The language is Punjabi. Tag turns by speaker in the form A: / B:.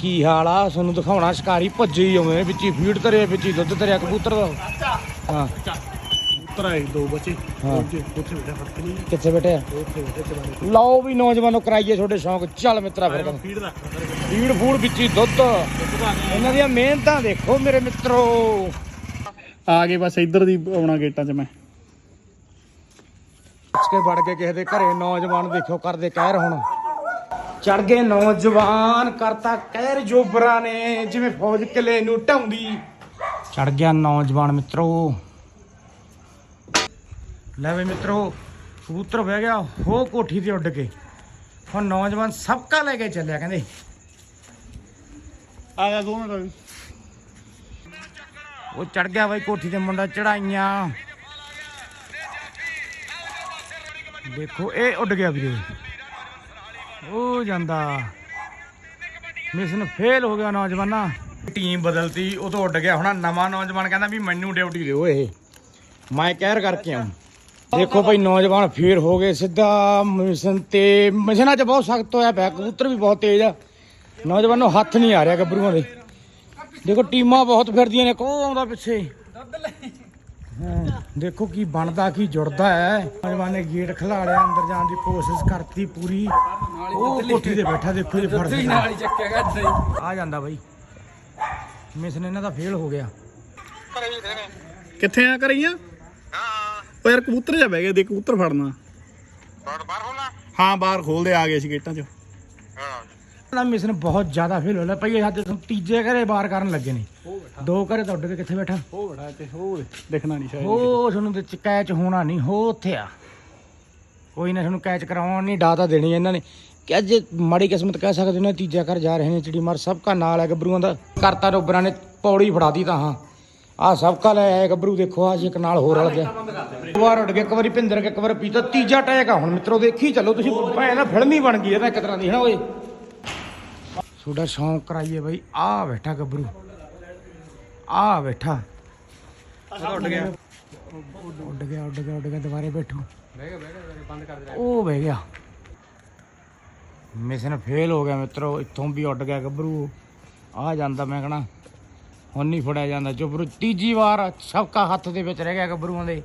A: ਕੀ ਹਾਲ ਆ? ਤੁਹਾਨੂੰ ਦਿਖਾਉਣਾ ਸ਼ਿਕਾਰੀ ਭੱਜੇ ਹੀ ਆਉਂਦੇ ਵਿੱਚ ਹੀ ਫੀਡ ਧਰਿਆ ਵਿੱਚ ਹੀ ਦੁੱਧ ਧਰਿਆ ਕਬੂਤਰ ਦਾ। ਹਾਂ।
B: ਉੱਤਰ ਆਏ ਦੋ ਬੱਚੇ
A: ਹਾਂ।
B: ਉੱਥੇ ਉੱਥੇ ਬੈਠਾ ਫ਼ਰਕ ਨਹੀਂ।
A: ਕਿੱਥੇ ਬੈਠੇ ਆ?
B: ਉੱਥੇ ਬੈਠੇ ਚਲਾਣੇ
A: ਲਓ ਵੀ ਨੌਜਵਾਨੋ ਕਰਾਈਏ ਤੁਹਾਡੇ ਸ਼ੌਂਕ। ਚੱਲ ਮਿੱਤਰਾ ਫਿਰ।
B: ਫੀਡ ਰੱਖ
A: ਫੀਡ ਫੂਡ ਵਿੱਚ ਹੀ ਦੁੱਧ। ਇਹਨਾਂ ਦੀਆਂ ਮਿਹਨਤਾਂ ਦੇਖੋ ਮੇਰੇ ਮਿੱਤਰੋ।
B: ਆ ਗਏ ਬਸ ਇੱਧਰ ਦੀ ਆਉਣਾ ਗੇਟਾਂ 'ਚ ਮੈਂ।
A: ਕੇ ਵੜ ਕੇ ਕਿਸੇ ਦੇ ਘਰੇ। ਨੌਜਵਾਨ ਦੇਖੋ ਕਰਦੇ ਕਹਿਰ ਹੁਣ। ਚੜ ਗਏ ਨੌਜਵਾਨ, ਕਰਤਾ ਕਹਿਰ ਜੋਬਰਾ ਨੇ, ਜਿਵੇਂ ਫੌਜ ਕਿਲੇ ਨੂੰ ਢਾਉਂਦੀ। ਚੜ ਗਿਆ ਨੌਜਵਾਨ ਮਿੱਤਰੋ। ਲੈ ਵੇ ਮਿੱਤਰੋ, ਕਬੂਤਰ ਬਹਿ ਗਿਆ, ਹੋ ਕੋਠੀ ਤੇ ਉੱਡ ਕੇ। ਹੁਣ ਨੌਜਵਾਨ ਸਬਕਾ ਲੈ ਕੇ ਚੱਲਿਆ, ਕਹਿੰਦੇ।
B: ਆ ਗਿਆ ਦੋ ਮਿੰਟ।
A: ਉਹ ਚੜ ਗਿਆ ਬਾਈ, ਕੋਠੀ ਤੇ ਮੁੰਡਾ ਚੜਾਈਆਂ। ਦੇਖੋ, ਇਹ ਉੱਡ ਗਿਆ ਵੀਰੇ। ਉਹ ਜਾਂਦਾ। ਮਿਸ਼ਨ ਫੇਲ ਹੋ ਗਿਆ ਨੌਜਵਾਨਾ। ਟੀਮ ਬਦਲਤੀ, ਉਹ ਤੋਂ ਉੱਡ ਗਿਆ। ਹੁਣ ਨਵਾਂ ਨੌਜਵਾਨ ਕਹਿੰਦਾ ਵੀ ਮੈਨੂੰ ਡਿਊਟੀ ਦਿਓ ਇਹ। ਮੈਂ ਕਹਿਰ ਕਰਕੇ ਆਉਂ। ਦੇਖੋ ਭਾਈ, ਨੌਜਵਾਨ ਫੇਰ ਹੋ ਗਏ ਸਿੱਧਾ। ਮਿਸ਼ਨ ਤੇ ਮਿਸ਼ਨਾਂ 'ਚ ਬਹੁਤ ਸਖਤ ਹੋਇਆ ਪਿਆ। ਕਬੂਤਰ ਵੀ ਬਹੁਤ ਤੇਜ਼ ਆ। ਨੌਜਵਾਨ ਨੂੰ ਹੱਥ ਨਹੀਂ ਆ ਰਿਹਾ ਗੱਭਰੂਆਂ ਦੇ। ਦੇਖੋ, ਟੀਮਾਂ ਬਹੁਤ ਫਿਰਦੀਆਂ ਨੇ। ਕੋ ਆਉਂਦਾ ਪਿੱਛੇ? ਦੇਖੋ ਕੀ ਬਣਦਾ ਕੀ ਜੁੜਦਾ ਹੈ। ਨੌਜਵਾਨ ਨੇ ਗੇਟ ਖਿਲਾ ਲਿਆ ਅੰਦਰ ਜਾਣ ਦੀ ਕੋਸ਼ਿਸ਼ ਕਰਤੀ ਪੂਰੀ। ਉਹ ਕੋਠੀ ਤੇ ਬੈਠਾ ਦੇਖੋ ਜੀ ਫੜ ਨਾਲ ਆ ਜਾਂਦਾ ਬਾਈ। ਮਿਸ਼ਨ ਇਹਨਾਂ ਦਾ ਫੇਲ ਹੋ ਗਿਆ।
B: ਕਿੱਥੇ ਆ ਕਰੀਆਂ ਉਹ ਯਾਰ ਕਬੂਤਰ ਜਾ ਬਹਿ ਗਿਆ ਦੇ ਕਬੂਤਰ ਫੜਨਾ। ਹਾਂ ਬਾਹਰ ਖੋਲਦੇ ਆ ਗਏ ਸੀ ਗੇਟਾਂ 'ਚ।
A: ਨਾ ਮਿਸ਼ਨ ਬਹੁਤ ਜ਼ਿਆਦਾ ਫੇਲ ਹੋ ਲਿਆ ਹੱਦ ਤੋਂ ਤੀਜੇ ਘਰੇ ਬਾਹਰ ਕਰਨ ਲੱਗੇ ਨੇ। ਦੋ ਘਰੇ ਤਾਂ ਉੱਡ ਕੇ ਕਿੱਥੇ ਬੈਠਾ?
B: ਉਹ ਬੜਾ ਤੇ ਉਹ ਦਿਖਣਾ ਨਹੀਂ ਸ਼ਾਇਦ।
A: ਉਹ ਤੁਹਾਨੂੰ ਤੇ ਕੈਚ ਹੋਣਾ ਨਹੀਂ ਹੋ ਉੱਥੇ ਆ। ਕੋਈ ਨਾ ਤੁਹਾਨੂੰ ਕੈਚ ਕਰਾਉਣ ਨਹੀਂ ਡਾਟਾ ਦੇਣੀ ਇਹਨਾਂ ਨੇ। ਕਿ ਅੱਜ ਮਾੜੀ ਕਿਸਮਤ ਕਹਿ ਸਕਦੇ ਨੇ ਤੀਜਾ ਘਰ ਜਾ ਰਹੇ ਨੇ ਚਿੜੀ ਮਾਰ ਸਭ ਕਾ ਨਾਲ ਹੈ ਗੱਭਰੂਆਂ ਦਾ। ਕਰਤਾ ਰੋਬਰਾਂ ਨੇ ਪੌੜੀ ਫੜਾਦੀ ਤਾਂ ਹਾਂ। ਆ ਸਭ ਕਾ ਲੈ ਆਏ ਗੱਭਰੂ ਦੇਖੋ ਆ ਜੀ ਇੱਕ ਨਾਲ ਹੋਰ ਰਲ ਗਿਆ। ਦੋ ਵਾਰ ਉੱਡ ਗਿਆ ਇੱਕ ਵਾਰੀ ਭਿੰਦਰ ਕੇ ਇੱਕ ਵਾਰ ਪੀਤਾ ਤੀਜਾ ਟੈਕ ਆ ਹੁਣ ਮਿੱਤਰੋ ਦੇਖੀ ਚੱਲੋ ਤੁਸੀਂ ਭੈਣ ਫਿਲਮ ਹੀ ਬਣ ਗਈ ਇਹ ਤਾਂ ਇੱਕ ਤਰ੍ਹਾਂ ਦੀ ਹੈ ਨਾ ਓਏ? ਤੁਹਾਡਾ ਸ਼ੌਂਕ ਕਰਾਈਏ ਬਈ। ਆ ਬੈਠਾ ਗੱਭਰੂ। ਆ ਬੈਠਾ।
B: ਉੱਡ ਗਿਆ।
A: ਉੱਡ ਗਿਆ ਉੱਡ ਗਿਆ ਉੱਡ ਗਿਆ। ਦੁਬਾਰੇ ਬੈਠੋ। ਉਹ ਬਹਿ ਗਿਆ। ਮਿਸ਼ਨ ਫੇਲ ਹੋ ਗਿਆ ਮਿੱਤਰੋ। ਇੱਥੋਂ ਵੀ ਉੱਡ ਗਿਆ ਗੱਭਰੂ। ਆ ਜਾਂਦਾ ਮੈਂ ਕਹਣਾ ਹੁਣ ਨਹੀਂ ਫੜਿਆ ਜਾਂਦਾ। ਚੁੱਪਰੂ ਤੀਜੀ ਵਾਰ ਸਬਕਾ ਹੱਥ ਦੇ ਵਿੱਚ ਰਹਿ ਗਿਆ ਗੱਭਰੂਆਂ ਦੇ।